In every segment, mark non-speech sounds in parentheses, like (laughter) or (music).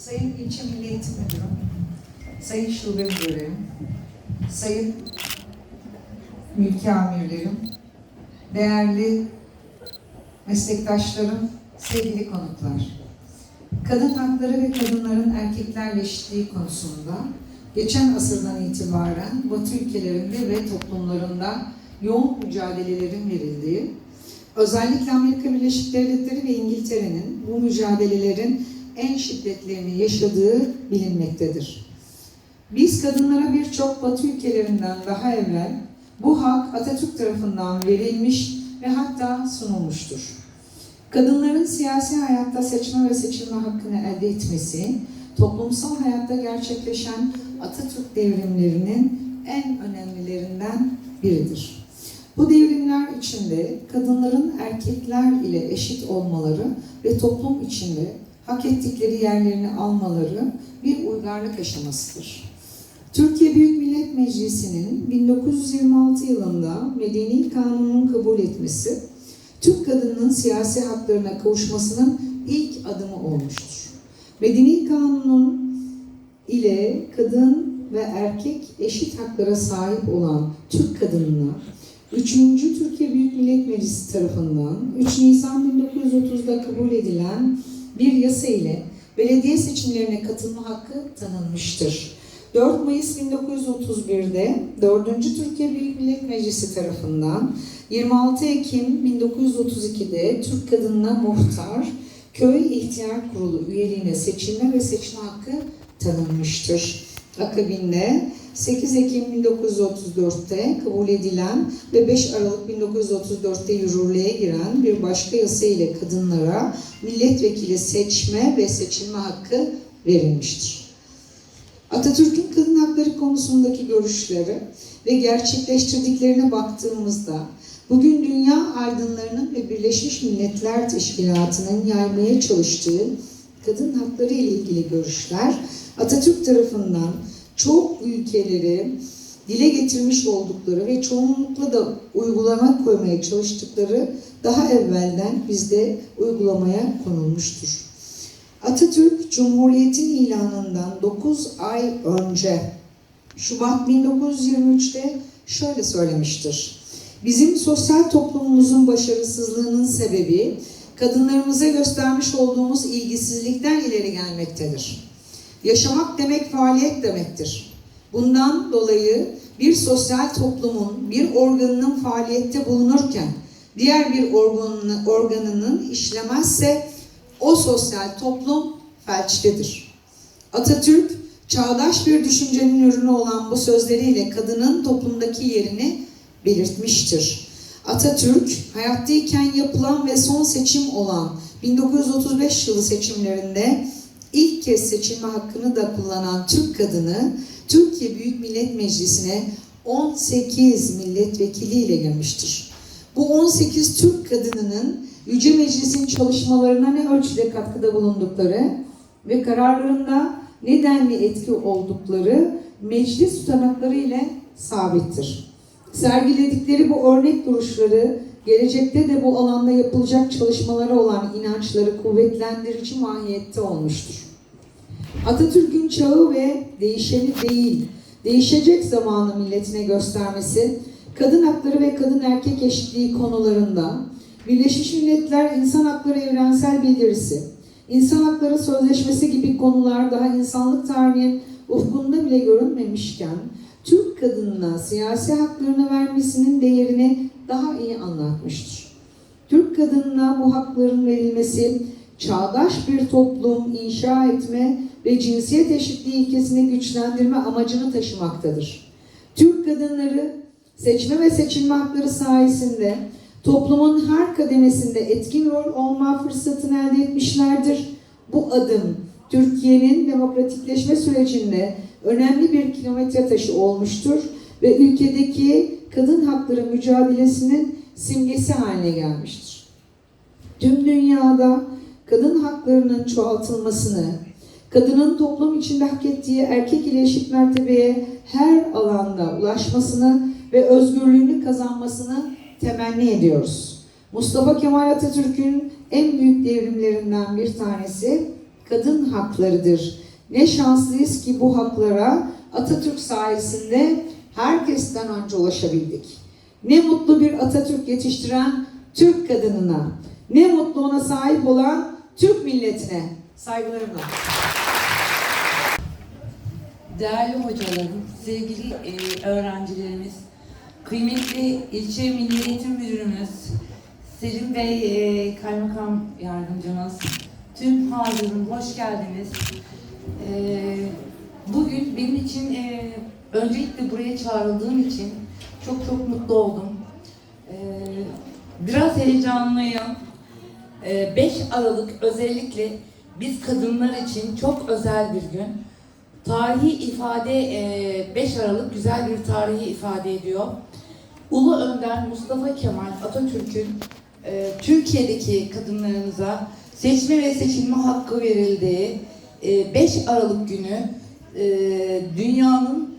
Sayın İlçe Milli Eğitim Müdürüm, Sayın Şube Müdürüm, Sayın Mülki Amirlerim, değerli meslektaşlarım, sevgili konuklar. Kadın hakları ve kadınların erkeklerle eşitliği konusunda geçen asırdan itibaren Batı ülkelerinde ve toplumlarında yoğun mücadelelerin verildiği, özellikle Amerika Birleşik Devletleri ve İngiltere'nin bu mücadelelerin en şiddetlerini yaşadığı bilinmektedir. Biz kadınlara birçok Batı ülkelerinden daha evvel bu hak Atatürk tarafından verilmiş ve hatta sunulmuştur. Kadınların siyasi hayatta seçme ve seçilme hakkını elde etmesi, toplumsal hayatta gerçekleşen Atatürk devrimlerinin en önemlilerinden biridir. Bu devrimler içinde kadınların erkekler ile eşit olmaları ve toplum içinde hak ettikleri yerlerini almaları bir uygarlık aşamasıdır. Türkiye Büyük Millet Meclisi'nin 1926 yılında Medeni Kanun'un kabul etmesi, Türk kadınının siyasi haklarına kavuşmasının ilk adımı olmuştur. Medeni Kanun'un ile kadın ve erkek eşit haklara sahip olan Türk kadınına 3. Türkiye Büyük Millet Meclisi tarafından 3 Nisan 1930'da kabul edilen bir yasa ile belediye seçimlerine katılma hakkı tanınmıştır. 4 Mayıs 1931'de 4. Türkiye Büyük Millet Meclisi tarafından 26 Ekim 1932'de Türk kadınına muhtar, köy ihtiyar kurulu üyeliğine seçilme ve seçme hakkı tanınmıştır. Akabinde 8 Ekim 1934'te kabul edilen ve 5 Aralık 1934'te yürürlüğe giren bir başka yasa ile kadınlara milletvekili seçme ve seçilme hakkı verilmiştir. Atatürk'ün kadın hakları konusundaki görüşleri ve gerçekleştirdiklerine baktığımızda bugün dünya aydınlarının ve Birleşmiş Milletler Teşkilatı'nın yaymaya çalıştığı kadın hakları ile ilgili görüşler Atatürk tarafından çok ülkeleri dile getirmiş oldukları ve çoğunlukla da uygulama koymaya çalıştıkları daha evvelden bizde uygulamaya konulmuştur. Atatürk Cumhuriyet'in ilanından 9 ay önce Şubat 1923'te şöyle söylemiştir. Bizim sosyal toplumumuzun başarısızlığının sebebi kadınlarımıza göstermiş olduğumuz ilgisizlikten ileri gelmektedir. Yaşamak demek faaliyet demektir. Bundan dolayı bir sosyal toplumun bir organının faaliyette bulunurken diğer bir organını, organının işlemezse o sosyal toplum felçtedir. Atatürk çağdaş bir düşüncenin ürünü olan bu sözleriyle kadının toplumdaki yerini belirtmiştir. Atatürk hayattayken yapılan ve son seçim olan 1935 yılı seçimlerinde ilk kez seçilme hakkını da kullanan Türk kadını Türkiye Büyük Millet Meclisi'ne 18 milletvekiliyle girmiştir. Bu 18 Türk kadınının Yüce Meclis'in çalışmalarına ne ölçüde katkıda bulundukları ve kararlarında ne denli etki oldukları meclis tutanakları ile sabittir. Sergiledikleri bu örnek duruşları gelecekte de bu alanda yapılacak çalışmalara olan inançları kuvvetlendirici mahiyette olmuştur. Atatürk'ün çağı ve değişeni değil, değişecek zamanı milletine göstermesi, kadın hakları ve kadın erkek eşitliği konularında Birleşmiş Milletler İnsan Hakları Evrensel Bildirisi, İnsan Hakları Sözleşmesi gibi konular daha insanlık tarihinin ufkunda bile görünmemişken, Türk kadınına siyasi haklarını vermesinin değerini daha iyi anlatmıştır. Türk kadınına bu hakların verilmesi, çağdaş bir toplum inşa etme ve cinsiyet eşitliği ilkesini güçlendirme amacını taşımaktadır. Türk kadınları seçme ve seçilme hakları sayesinde toplumun her kademesinde etkin rol olma fırsatını elde etmişlerdir. Bu adım Türkiye'nin demokratikleşme sürecinde önemli bir kilometre taşı olmuştur ve ülkedeki kadın hakları mücadelesinin simgesi haline gelmiştir. Tüm dünyada kadın haklarının çoğaltılmasını, kadının toplum içinde hak ettiği erkek ile eşit mertebeye her alanda ulaşmasını ve özgürlüğünü kazanmasını temenni ediyoruz. Mustafa Kemal Atatürk'ün en büyük devrimlerinden bir tanesi kadın haklarıdır. Ne şanslıyız ki bu haklara Atatürk sayesinde herkesten önce ulaşabildik. Ne mutlu bir Atatürk yetiştiren Türk kadınına, ne mutlu ona sahip olan Türk milletine. Saygılarımla. Değerli hocalarım, sevgili e, öğrencilerimiz, kıymetli ilçe Milli Eğitim Müdürümüz, Selim Bey e, Kaymakam Yardımcımız, tüm hazırım, hoş geldiniz. E, bugün benim için öncelikle buraya çağrıldığım için çok çok mutlu oldum. E, biraz heyecanlıyım. E, 5 Aralık özellikle biz kadınlar için çok özel bir gün. Tarihi ifade e, 5 Aralık güzel bir tarihi ifade ediyor. Ulu Önder Mustafa Kemal Atatürk'ün e, Türkiye'deki kadınlarımıza seçme ve seçilme hakkı verildiği e, 5 Aralık günü e, dünyanın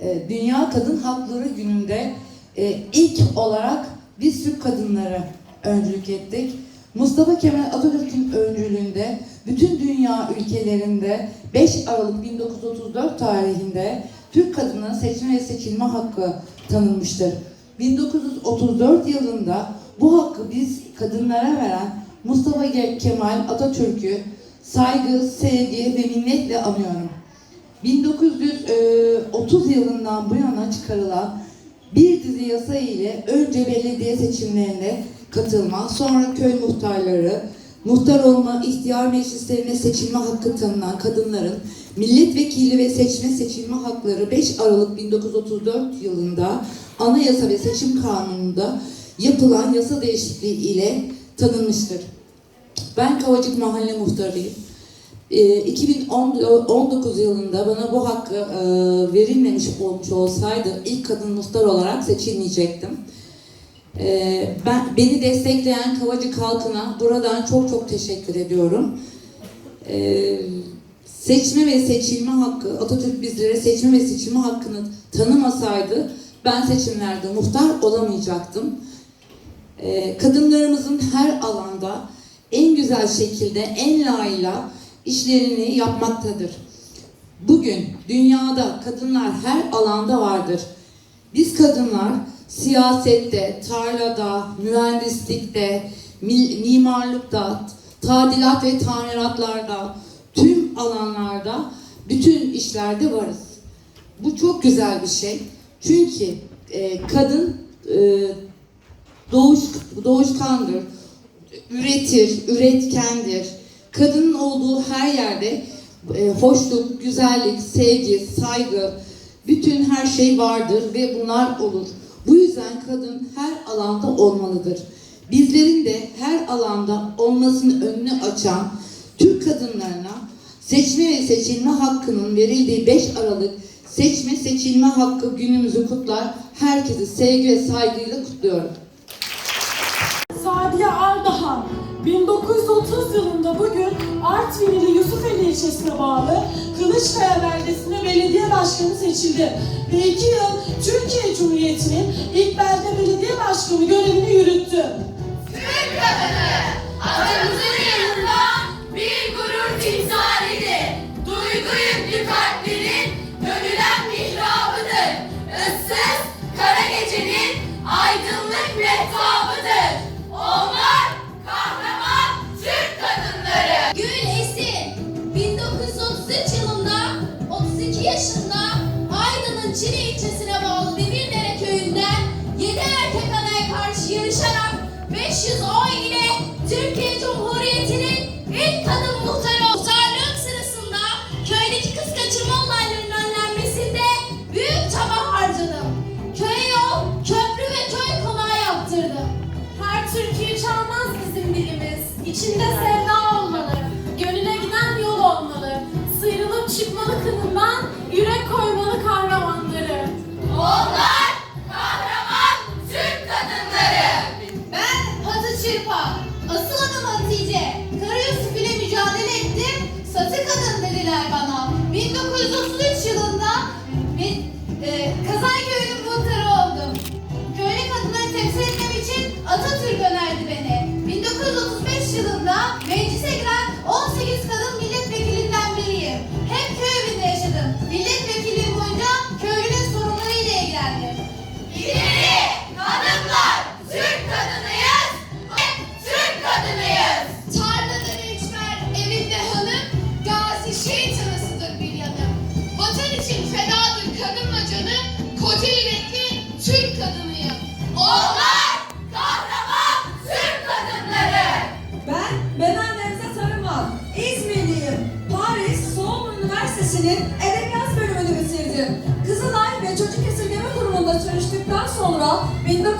e, Dünya Kadın Hakları Günü'nde e, ilk olarak biz Türk kadınları öncülük ettik. Mustafa Kemal Atatürk'ün öncülüğünde bütün dünya ülkelerinde 5 Aralık 1934 tarihinde Türk kadınına seçme ve seçilme hakkı tanınmıştır. 1934 yılında bu hakkı biz kadınlara veren Mustafa Kemal Atatürk'ü saygı, sevgi ve minnetle anıyorum. 1930 yılından bu yana çıkarılan bir dizi yasa ile önce belediye seçimlerine katılma, sonra köy muhtarları, muhtar olma, ihtiyar meclislerine seçilme hakkı tanınan kadınların milletvekili ve seçme seçilme hakları 5 Aralık 1934 yılında Anayasa ve Seçim Kanunu'nda yapılan yasa değişikliği ile tanınmıştır. Ben Kavacık Mahalle Muhtarıyım. Ee, 2019 yılında bana bu hakkı e, verilmemiş olmuş olsaydı ilk kadın muhtar olarak seçilmeyecektim. Ee, ben beni destekleyen Kavacık halkına buradan çok çok teşekkür ediyorum. Ee, seçme ve seçilme hakkı Atatürk bizlere seçme ve seçilme hakkını tanımasaydı ben seçimlerde muhtar olamayacaktım. Ee, kadınlarımızın her alanda en güzel şekilde en layığıyla işlerini yapmaktadır. Bugün dünyada kadınlar her alanda vardır. Biz kadınlar siyasette, tarlada, mühendislikte, mi- mimarlıkta, tadilat ve tamiratlarda, tüm alanlarda, bütün işlerde varız. Bu çok güzel bir şey. Çünkü e, kadın e, doğuş, doğuşkandır, üretir, üretkendir. Kadının olduğu her yerde e, hoşluk, güzellik, sevgi, saygı, bütün her şey vardır ve bunlar olur. Bu yüzden kadın her alanda olmalıdır. Bizlerin de her alanda olmasının önünü açan Türk kadınlarına seçme ve seçilme hakkının verildiği 5 Aralık seçme seçilme hakkı günümüzü kutlar. Herkesi sevgi ve saygıyla kutluyorum. Sadiye Ardahan 1930 yılında bugün Artvin'li Yusufeli ilçesine bağlı Kılıçkaya beldesine belediye başkanı seçildi. Ve iki yıl Türkiye Cumhuriyeti'nin ilk belde belediye başkanı görevini yürüttü. Türk kadını atamızın yanında İçinde sevda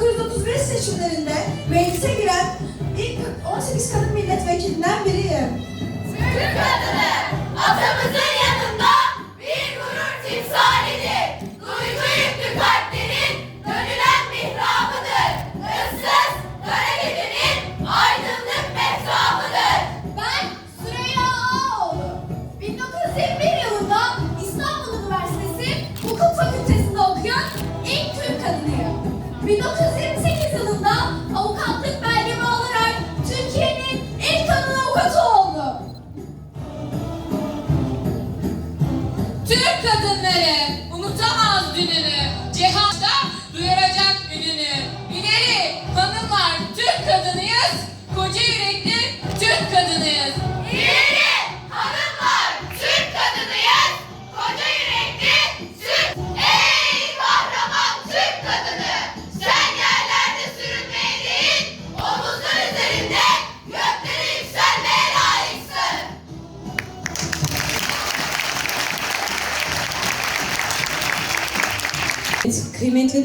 1935 seçimlerinde meclise giren ilk 18 kadın milletvekilinden biriyim. Türk kadını atamızın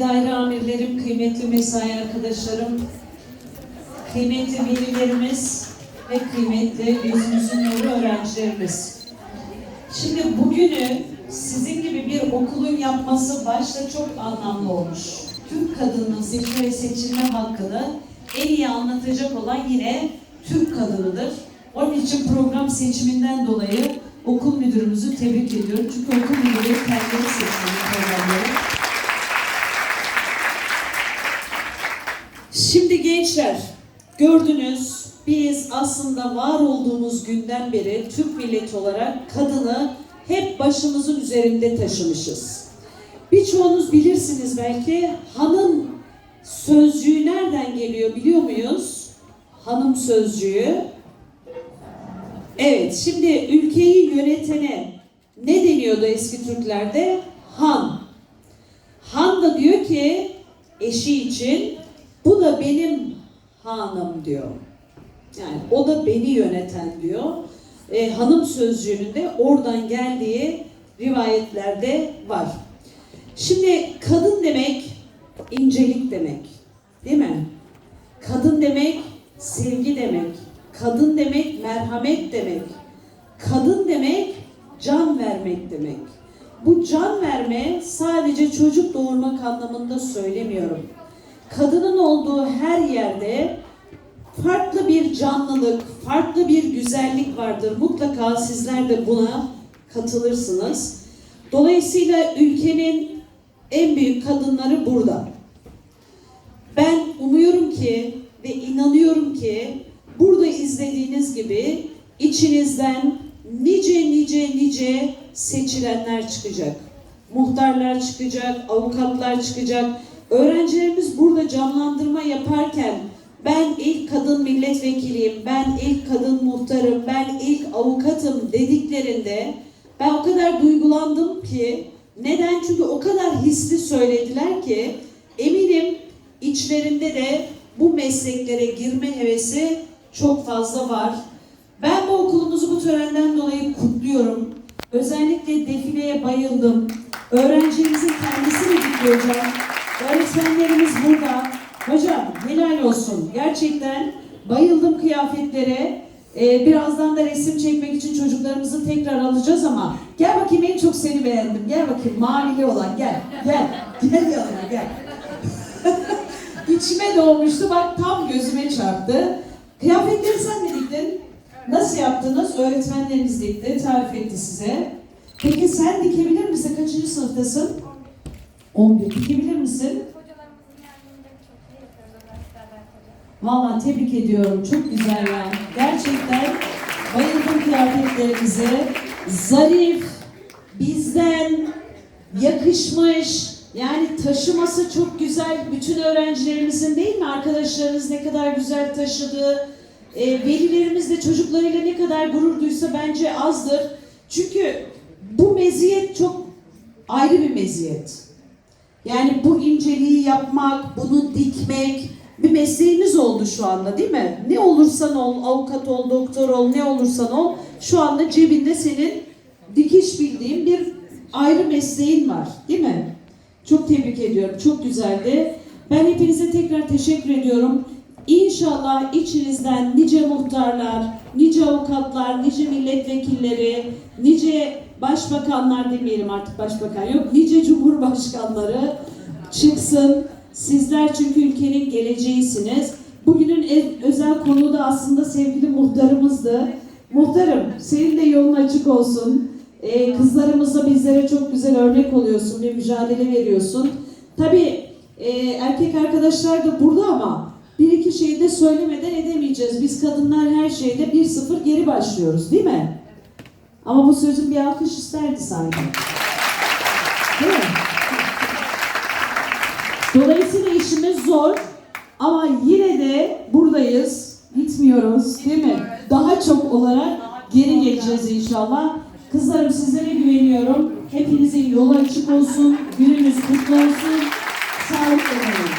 Daire amirlerim, kıymetli mesai arkadaşlarım, kıymetli velilerimiz ve kıymetli yüzümüzün nuru öğrencilerimiz. Şimdi bugünü sizin gibi bir okulun yapması başta çok anlamlı olmuş. Türk kadının seçme ve seçilme hakkını en iyi anlatacak olan yine Türk kadınıdır. Onun için program seçiminden dolayı okul müdürümüzü tebrik ediyorum. Çünkü okul müdürü kendileri seçiyor programları. Şimdi gençler, gördünüz biz aslında var olduğumuz günden beri Türk milleti olarak kadını hep başımızın üzerinde taşımışız. Birçoğunuz bilirsiniz belki hanım sözcüğü nereden geliyor biliyor muyuz? Hanım sözcüğü. Evet, şimdi ülkeyi yönetene ne deniyordu eski Türklerde? Han. Han da diyor ki eşi için bu da benim hanım diyor. Yani o da beni yöneten diyor. E, hanım sözcüğünün de oradan geldiği rivayetlerde var. Şimdi kadın demek incelik demek. Değil mi? Kadın demek sevgi demek. Kadın demek merhamet demek. Kadın demek can vermek demek. Bu can verme sadece çocuk doğurmak anlamında söylemiyorum. Kadının olduğu her yerde farklı bir canlılık, farklı bir güzellik vardır. Mutlaka sizler de buna katılırsınız. Dolayısıyla ülkenin en büyük kadınları burada. Ben umuyorum ki ve inanıyorum ki burada izlediğiniz gibi içinizden nice nice nice seçilenler çıkacak. Muhtarlar çıkacak, avukatlar çıkacak. Öğrencilerimiz burada canlandırma yaparken ben ilk kadın milletvekiliyim, ben ilk kadın muhtarım, ben ilk avukatım dediklerinde ben o kadar duygulandım ki neden? Çünkü o kadar hisli söylediler ki eminim içlerinde de bu mesleklere girme hevesi çok fazla var. Ben bu okulumuzu bu törenden dolayı kutluyorum. Özellikle defileye bayıldım. Öğrencimizin kendisi de gitti hocam. Öğretmenlerimiz burada. Hocam helal olsun. Gerçekten bayıldım kıyafetlere. Ee, birazdan da resim çekmek için çocuklarımızı tekrar alacağız ama gel bakayım en çok seni beğendim. Gel bakayım mavili olan gel. Gel. Gel yanıma gel. (laughs) İçime doğmuştu. Bak tam gözüme çarptı. Kıyafetleri sen mi diktin? Nasıl yaptınız? Öğretmenleriniz dikti, tarif etti size. Peki sen dikebilir misin? Kaçıncı sınıftasın? 11. Dikebilir misin? Vallahi tebrik ediyorum. Çok güzel yani. Gerçekten bayıldım kıyafetlerinize. Zarif, bizden yakışmış. Yani taşıması çok güzel. Bütün öğrencilerimizin değil mi? Arkadaşlarınız ne kadar güzel taşıdı. E, velilerimiz de çocuklarıyla ne kadar gurur duysa bence azdır. Çünkü bu meziyet çok ayrı bir meziyet. Yani bu inceliği yapmak, bunu dikmek bir mesleğimiz oldu şu anda değil mi? Ne olursan ol, avukat ol, doktor ol, ne olursan ol şu anda cebinde senin dikiş bildiğin bir ayrı mesleğin var değil mi? Çok tebrik ediyorum. Çok güzeldi. Ben hepinize tekrar teşekkür ediyorum. İnşallah içinizden nice muhtarlar, nice avukatlar, nice milletvekilleri, nice başbakanlar demeyelim artık başbakan yok, nice cumhurbaşkanları çıksın. Sizler çünkü ülkenin geleceğisiniz. Bugünün en özel konuğu da aslında sevgili muhtarımızdı. Muhtarım, senin de yolun açık olsun. Ee, kızlarımızla bizlere çok güzel örnek oluyorsun, bir mücadele veriyorsun. Tabii e, erkek arkadaşlar da burada ama bir iki şeyi de söylemeden edemeyeceğiz. Biz kadınlar her şeyde 1-0 geri başlıyoruz değil mi? Ama bu sözün bir alkış isterdi sanki. Değil mi? Dolayısıyla işimiz zor ama yine de buradayız. Gitmiyoruz değil mi? Daha çok olarak geri geleceğiz inşallah. Kızlarım sizlere güveniyorum. Hepinizin yolu açık olsun. Gününüz kutlu olsun. Sağlıkla kalın.